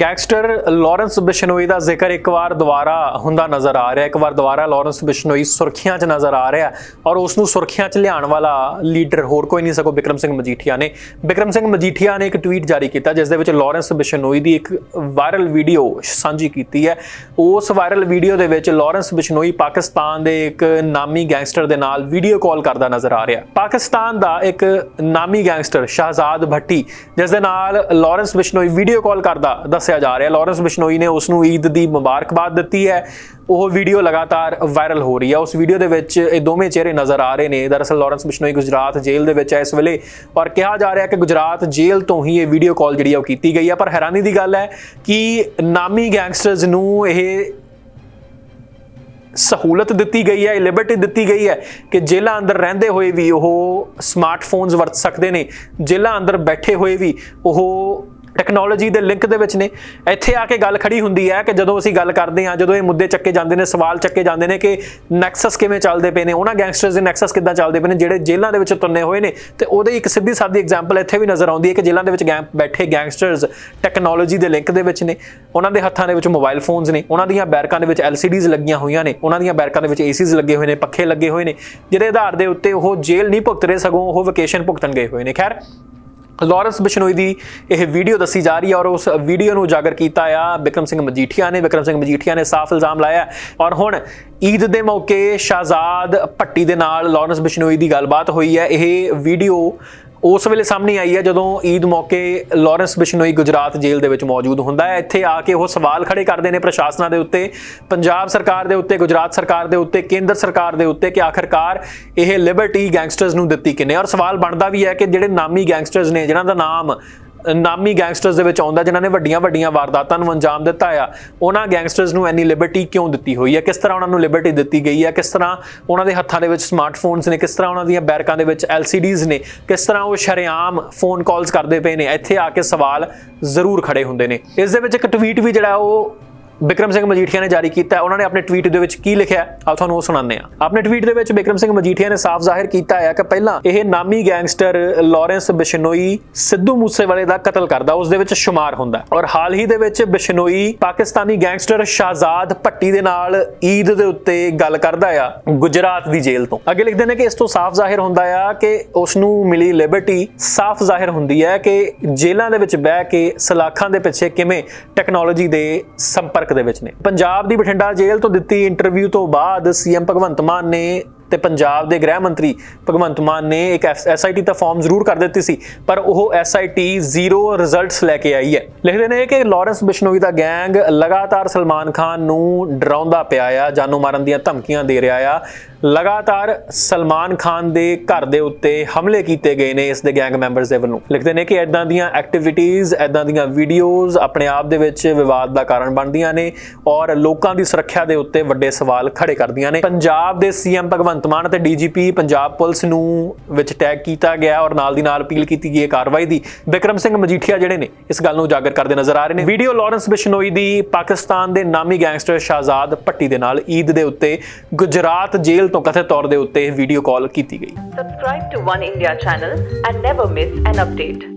Gangster Lawrence Bishnoi ਦਾ ਜ਼ਿਕਰ ਇੱਕ ਵਾਰ ਦੁਬਾਰਾ ਹੁੰਦਾ ਨਜ਼ਰ ਆ ਰਿਹਾ ਇੱਕ ਵਾਰ ਦੁਬਾਰਾ ਲਾਰੈਂਸ ਬਿਸ਼ਨੋਈ ਸੁਰਖੀਆਂ 'ਚ ਨਜ਼ਰ ਆ ਰਿਹਾ ਔਰ ਉਸ ਨੂੰ ਸੁਰਖੀਆਂ 'ਚ ਲਿਆਉਣ ਵਾਲਾ ਲੀਡਰ ਹੋਰ ਕੋਈ ਨਹੀਂ, ਸਗੋਂ ਬਿਕਰਮ ਸਿੰਘ ਮਜੀਠੀਆ ਨੇ। ਬਿਕਰਮ ਸਿੰਘ ਮਜੀਠੀਆ ਨੇ ਇੱਕ ਟਵੀਟ ਜਾਰੀ ਕੀਤਾ ਜਿਸ ਦੇ ਵਿੱਚ ਲਾਰੈਂਸ ਬਿਸ਼ਨੋਈ ਦੀ ਇੱਕ ਵਾਇਰਲ ਵੀਡੀਓ ਸਾਂਝੀ ਕੀਤੀ ਹੈ। ਉਸ ਵਾਇਰਲ ਵੀਡੀਓ ਦੇ ਵਿੱਚ ਲਾਰੈਂਸ ਬਿਸ਼ਨੋਈ ਪਾਕਿਸਤਾਨ ਦੇ ਇੱਕ ਨਾਮੀ ਗੈਂਗਸਟਰ ਦੇ ਨਾਲ ਵੀਡੀਓ ਕਾਲ ਕਰਦਾ ਨਜ਼ਰ ਆ ਰਿਹਾ ਪਾਕਿਸਤਾਨ ਦਾ ਇੱਕ ਨਾਮੀ ਗੈਂਗਸਟਰ ਸ਼ਹਜ਼ਾਦ ਭੱਟੀ, ਜਿਸ ਦੇ ਨਾਲ ਲਾਰੈਂਸ ਬਿਸ਼ਨੋਈ ਵੀਡੀਓ ਕਾਲ ਕਰਦਾ, ਦੱਸ ਦੱਸਿਆ ਜਾ ਰਿਹਾ। ਲਾਰੈਂਸ ਬਿਸ਼ਨੋਈ ਨੇ ਉਸ ਨੂੰ ਈਦ ਦੀ ਮੁਬਾਰਕਬਾਦ ਦਿੱਤੀ ਹੈ। ਉਹ ਵੀਡੀਓ ਲਗਾਤਾਰ ਵਾਇਰਲ ਹੋ ਰਹੀ ਹੈ। ਉਸ ਵੀਡੀਓ ਦੇ ਵਿੱਚ ਇਹ ਦੋਵੇਂ ਚਿਹਰੇ ਨਜ਼ਰ ਆ ਰਹੇ ਨੇ। ਦਰਅਸਲ ਲਾਰੈਂਸ ਬਿਸ਼ਨੋਈ ਗੁਜਰਾਤ ਜੇਲ੍ਹ ਦੇ ਵਿੱਚ ਹੈ ਇਸ ਵੇਲੇ। ਔਰ ਕਿਹਾ ਜਾ ਰਿਹਾ ਕਿ ਗੁਜਰਾਤ ਜੇਲ੍ਹ ਤੋਂ ਹੀ ਇਹ ਵੀਡੀਓ ਕਾਲ ਜਿਹੜੀ ਉਹ ਕੀਤੀ ਗਈ ਹੈ। ਪਰ ਹੈਰਾਨੀ ਦੀ ਗੱਲ ਹੈ ਕਿ ਨਾਮੀ ਗੈਂਗਸਟਰਸ ਨੂੰ ਇਹ ਸਹੂਲਤ ਦਿੱਤੀ ਗਈ ਹੈ ਲਿਬਰਟੀ ਦਿੱਤੀ ਗਈ ਹੈ ਕਿ ਜੇਲ੍ਹਾਂ ਅੰਦਰ ਰਹਿੰਦੇ ਹੋਏ ਵੀ ਉਹ ਸਮਾਰਟਫੋਨਸ ਵਰਤ ਸਕਦੇ ਨੇ। ਜੇਲ੍ਹਾਂ ਅੰਦਰ ਬੈਠੇ ਹੋਏ ਵੀ ਉਹ ਟੈਕਨੋਲੋਜੀ ਦੇ ਲਿੰਕ ਦੇ ਵਿੱਚ ਨੇ, ਇੱਥੇ ਆ ਕੇ ਗੱਲ ਖੜੀ ਹੁੰਦੀ ਹੈ ਕਿ ਜਦੋਂ ਅਸੀਂ ਗੱਲ ਕਰਦੇ ਹਾਂ, ਜਦੋਂ ਇਹ ਮੁੱਦੇ ਚੱਕੇ ਜਾਂਦੇ ਨੇ, ਸਵਾਲ ਚੱਕੇ ਜਾਂਦੇ ਨੇ ਕਿ ਨੈਕਸਸ ਕਿਵੇਂ ਚੱਲਦੇ ਪਏ ਨੇ, ਉਹਨਾਂ ਗੈਂਗਸਟਰਸ ਦੇ ਨੈਕਸਸ ਕਿੱਦਾਂ ਚੱਲਦੇ ਪਏ ਨੇ, ਜਿਹੜੇ ਜੇਲ੍ਹਾਂ ਦੇ ਵਿੱਚ ਤੁੰਨੇ ਹੋਏ ਨੇ, ਤੇ ਉਹਦੇ ਇੱਕ ਸਿੱਧੀ ਸਾਦੀ ਐਗਜ਼ਾਮਪਲ ਇੱਥੇ ਵੀ ਨਜ਼ਰ ਆਉਂਦੀ ਹੈ ਕਿ ਜੇਲ੍ਹਾਂ ਦੇ ਵਿੱਚ ਗੈਂਗ ਬੈਠੇ ਗੈਂਗਸਟਰਸ ਟੈਕਨੋਲੋਜੀ ਦੇ ਲਿੰਕ ਦੇ ਵਿੱਚ ਨੇ, ਉਹਨਾਂ ਦੇ ਹੱਥਾਂ ਦੇ ਵਿੱਚ ਮੋਬਾਈਲ ਫੋਨਸ ਨੇ, ਉਹਨਾਂ ਦੀਆਂ ਬੈਰਕਾਂ ਦੇ ਵਿੱਚ LCDs ਲੱਗੀਆਂ ਹੋਈਆਂ ਨੇ, ਉਹਨਾਂ ਦੀਆਂ ਬੈਰਕਾਂ ਦੇ ਵਿੱਚ ACs ਲੱਗੇ ਹੋਏ ਨੇ, ਪੱਖੇ ਲੱਗੇ ਹੋਏ ਨੇ, ਜਿਹਦੇ ਆਧਾਰ ਦੇ ਉੱਤੇ ਉਹ ਜੇਲ੍ਹ ਨਹੀਂ ਭੁਗਤ ਰਹੇ ਸਗੋਂ ਉਹ ਵਕੇਸ਼ਨ ਭੁਗਤਣ ਗਏ ਹੋਏ ਨੇ। ਖੈਰ ਲਾਰੈਂਸ ਬਿਸ਼ਨੋਈ ਦੀ ਇਹ ਵੀਡੀਓ ਦੱਸੀ ਜਾ ਰਹੀ ਹੈ ਔਰ ਉਸ ਵੀਡੀਓ ਨੂੰ ਉਜਾਗਰ ਕੀਤਾ ਆ ਬਿਕਰਮ ਸਿੰਘ ਮਜੀਠੀਆ ਨੇ। ਬਿਕਰਮ ਸਿੰਘ ਮਜੀਠੀਆ ਨੇ ਸਾਫ਼ ਇਲਜ਼ਾਮ ਲਾਇਆ ਔਰ ਹੁਣ ਈਦ ਦੇ ਮੌਕੇ ਸ਼ਹਜ਼ਾਦ ਭੱਟੀ ਦੇ ਨਾਲ ਲਾਰੈਂਸ ਬਿਸ਼ਨੋਈ ਦੀ ਗੱਲਬਾਤ ਹੋਈ ਹੈ। ਇਹ ਵੀਡੀਓ ਉਸ ਵੇਲੇ ਸਾਹਮਣੇ ਆਈ ਹੈ ਜਦੋਂ ਈਦ ਮੌਕੇ ਲਾਰੈਂਸ ਬਿਸ਼ਨੋਈ ਗੁਜਰਾਤ ਜੇਲ੍ਹ ਦੇ ਵਿੱਚ ਮੌਜੂਦ ਹੁੰਦਾ ਹੈ। ਇੱਥੇ ਆ ਕੇ ਉਹ ਸਵਾਲ ਖੜੇ ਕਰਦੇ ਨੇ ਪ੍ਰਸ਼ਾਸਨਾਂ ਦੇ ਉੱਤੇ, ਪੰਜਾਬ ਸਰਕਾਰ ਦੇ ਉੱਤੇ, ਗੁਜਰਾਤ ਸਰਕਾਰ ਦੇ ਉੱਤੇ, ਕੇਂਦਰ ਸਰਕਾਰ ਦੇ ਉੱਤੇ ਕਿ ਆਖਰਕਾਰ ਇਹ ਲਿਬਰਟੀ ਗੈਂਗਸਟਰਸ ਨੂੰ ਦਿੱਤੀ ਕਿਨੇ ਔਰ ਸਵਾਲ ਬਣਦਾ ਵੀ ਹੈ ਕਿ ਜਿਹੜੇ ਨਾਮੀ ਗੈਂਗਸਟਰਸ ਨੇ, ਜਿਨ੍ਹਾਂ ਦਾ ਨਾਮ ਨਾਮੀ ਗੈਂਗਸਟਰਸ ਦੇ ਵਿੱਚ ਆਉਂਦਾ, ਜਿਨ੍ਹਾਂ ਨੇ ਵੱਡੀਆਂ ਵੱਡੀਆਂ ਵਾਰਦਾਤਾਂ ਨੂੰ ਅੰਜਾਮ ਦਿੱਤਾ ਆ, ਉਹਨਾਂ ਗੈਂਗਸਟਰਸ ਨੂੰ ਇੰਨੀ ਲਿਬਰਟੀ ਕਿਉਂ ਦਿੱਤੀ ਹੋਈ ਹੈ ਕਿਸ ਤਰ੍ਹਾਂ ਉਹਨਾਂ ਨੂੰ ਲਿਬਰਟੀ ਦਿੱਤੀ ਗਈ ਹੈ ਕਿਸ ਤਰ੍ਹਾਂ ਉਹਨਾਂ ਦੇ ਹੱਥਾਂ ਦੇ ਵਿੱਚ ਸਮਾਰਟਫੋਨਸ ਨੇ? ਕਿਸ ਤਰ੍ਹਾਂ ਉਹਨਾਂ ਦੀਆਂ ਬੈਰਕਾਂ ਦੇ ਵਿੱਚ LCDs ਨੇ? ਕਿਸ ਤਰ੍ਹਾਂ ਉਹ ਸ਼ਰੇਆਮ ਫੋਨ ਕਾਲਸ ਕਰਦੇ ਪਏ ਨੇ? ਇੱਥੇ ਆ ਕੇ ਸਵਾਲ ਜ਼ਰੂਰ ਖੜੇ ਹੁੰਦੇ ਨੇ। ਇਸ ਦੇ ਵਿੱਚ ਇੱਕ ਟਵੀਟ ਵੀ ਜਿਹੜਾ ਉਹ ਬਿਕਰਮ ਸਿੰਘ ਮਜੀਠੀਆ ਨੇ ਜਾਰੀ ਕੀਤਾ ਉਹਨਾਂ ਨੇ ਆਪਣੇ ਟਵੀਟ ਦੇ ਵਿੱਚ ਕੀ ਲਿਖਿਆ ਹੈ? ਆਓ ਤੁਹਾਨੂੰ ਉਹ ਸੁਣਾਉਂਦੇ ਆ ਆਪਣੇ ਟਵੀਟ ਦੇ ਵਿੱਚ ਬਿਕਰਮ ਸਿੰਘ ਮਜੀਠੀਆ ਨੇ ਸਾਫ਼ ਜ਼ਾਹਿਰ ਕੀਤਾ ਹੈ ਕਿ ਪਹਿਲਾਂ ਇਹ ਨਾਮੀ ਗੈਂਗਸਟਰ ਲਾਰੈਂਸ ਬਿਸ਼ਨੋਈ ਸਿੱਧੂ ਮੂਸੇਵਾਲੇ ਦਾ ਕਤਲ ਕਰਦਾ, ਉਸ ਦੇ ਵਿੱਚ ਸ਼ੁਮਾਰ ਹੁੰਦਾ ਔਰ ਹਾਲ ਹੀ ਦੇ ਵਿੱਚ ਬਿਸ਼ਨੋਈ ਪਾਕਿਸਤਾਨੀ ਗੈਂਗਸਟਰ ਸ਼ਾਜ਼ਾਦ ਭੱਟੀ ਦੇ ਨਾਲ ਈਦ ਦੇ ਉੱਤੇ ਗੱਲ ਕਰਦਾ ਆ ਗੁਜਰਾਤ ਦੀ ਜੇਲ੍ਹ ਤੋਂ। ਅੱਗੇ ਲਿਖਦੇ ਨੇ ਕਿ ਇਸ ਤੋਂ ਸਾਫ਼ ਜ਼ਾਹਿਰ ਹੁੰਦਾ ਆ ਕਿ ਉਸ ਨੂੰ ਮਿਲੀ ਲਿਬਰਟੀ, ਸਾਫ਼ ਜ਼ਾਹਿਰ ਹੁੰਦੀ ਹੈ ਕਿ ਜੇਲ੍ਹਾਂ ਦੇ ਵਿੱਚ ਬਹਿ ਕੇ ਸਲਾਖਾਂ ਦੇ ਪਿੱਛੇ ਕਿਵੇਂ ਟੈਕਨੋਲੋਜੀ ਦੇ ਸੰਪਰਕ ਦੇ ਵਿੱਚ ਨੇ। ਪੰਜਾਬ ਦੀ ਬਠਿੰਡਾ ਜੇਲ੍ਹ ਤੋਂ ਦਿੱਤੀ ਇੰਟਰਵਿਊ ਤੋਂ ਬਾਅਦ ਸੀਐਮ ਭਗਵੰਤ ਮਾਨ ਨੇ ਤੇ ਪੰਜਾਬ ਦੇ ਗ੍ਰਹਿ ਮੰਤਰੀ ਭਗਵੰਤ ਮਾਨ ਨੇ ਇੱਕ ਐਸਆਈਟੀ ਦਾ ਫਾਰਮ ਜ਼ਰੂਰ ਕਰ ਦਿੱਤੀ ਸੀ, ਪਰ ਉਹ ਐਸਆਈਟੀ ਜ਼ੀਰੋ ਰਿਜ਼ਲਟਸ ਲੈ ਕੇ ਆਈ ਹੈ। ਲਿਖਦੇ ਨੇ ਕਿ ਲਾਰੈਂਸ ਬਿਸ਼ਨੋਈ ਦਾ ਗੈਂਗ ਲਗਾਤਾਰ ਸਲਮਾਨ ਖਾਨ ਨੂੰ ਡਰਾਉਂਦਾ ਪਿਆ ਆ, ਜਾਨੋਂ ਮਾਰਨ ਦੀਆਂ ਧਮਕੀਆਂ ਦੇ ਰਿਹਾ ਆ। ਲਗਾਤਾਰ ਸਲਮਾਨ ਖਾਨ ਦੇ ਘਰ ਦੇ ਉੱਤੇ ਹਮਲੇ ਕੀਤੇ ਗਏ ਨੇ ਇਸ ਦੇ ਗੈਂਗ ਮੈਂਬਰਸ ਦੇ ਵੱਲੋਂ। ਲਿਖਦੇ ਨੇ ਕਿ ਐਦਾਂ ਦੀਆਂ ਐਕਟੀਵਿਟੀਜ਼ ਐਦਾਂ ਦੀਆਂ ਵੀਡੀਓਜ਼ ਆਪਣੇ ਆਪ ਦੇ ਵਿੱਚ ਵਿਵਾਦ ਦਾ ਕਾਰਨ ਬਣਦੀਆਂ ਨੇ ਔਰ ਲੋਕਾਂ ਦੀ ਸੁਰੱਖਿਆ ਦੇ ਉੱਤੇ ਵੱਡੇ ਸਵਾਲ ਖੜੇ ਕਰਦੀਆਂ ਨੇ। ਪੰਜਾਬ ਦੇ ਸੀਐਮ ਭਗਵੰਤ ਮਾਨ ਅਤੇ ਡੀਜੀਪੀ ਪੰਜਾਬ ਪੁਲਿਸ ਨੂੰ ਵਿੱਚ ਟੈਗ ਕੀਤਾ ਗਿਆ ਔਰ ਨਾਲ ਦੀ ਨਾਲ ਅਪੀਲ ਕੀਤੀ ਗਈ ਹੈ ਕਾਰਵਾਈ ਦੀ। ਬਿਕਰਮ ਸਿੰਘ ਮਜੀਠੀਆ ਜਿਹੜੇ ਨੇ, ਇਸ ਗੱਲ ਨੂੰ ਉਜਾਗਰ ਕਰਦੇ ਨਜ਼ਰ ਆ ਰਹੇ ਨੇ। ਵੀਡੀਓ ਲਾਰੈਂਸ ਬਿਸ਼ਨੋਈ ਦੀ ਪਾਕਿਸਤਾਨ ਦੇ ਨਾਮੀ ਗੈਂਗਸਟਰ ਸ਼ਾਹਜ਼ਾਦ ਭੱਟੀ ਦੇ ਨਾਲ ਈਦ ਦੇ ਉੱਤੇ, ਗੁਜਰਾਤ ਜੇਲ੍ਹ ਤੋਂ ਕਥਿਤ ਤੌਰ ਦੇ ਉੱਤੇ ਵੀਡੀਓ ਕਾਲ ਕੀਤੀ ਗਈ। Subscribe to One India channel and never miss an update.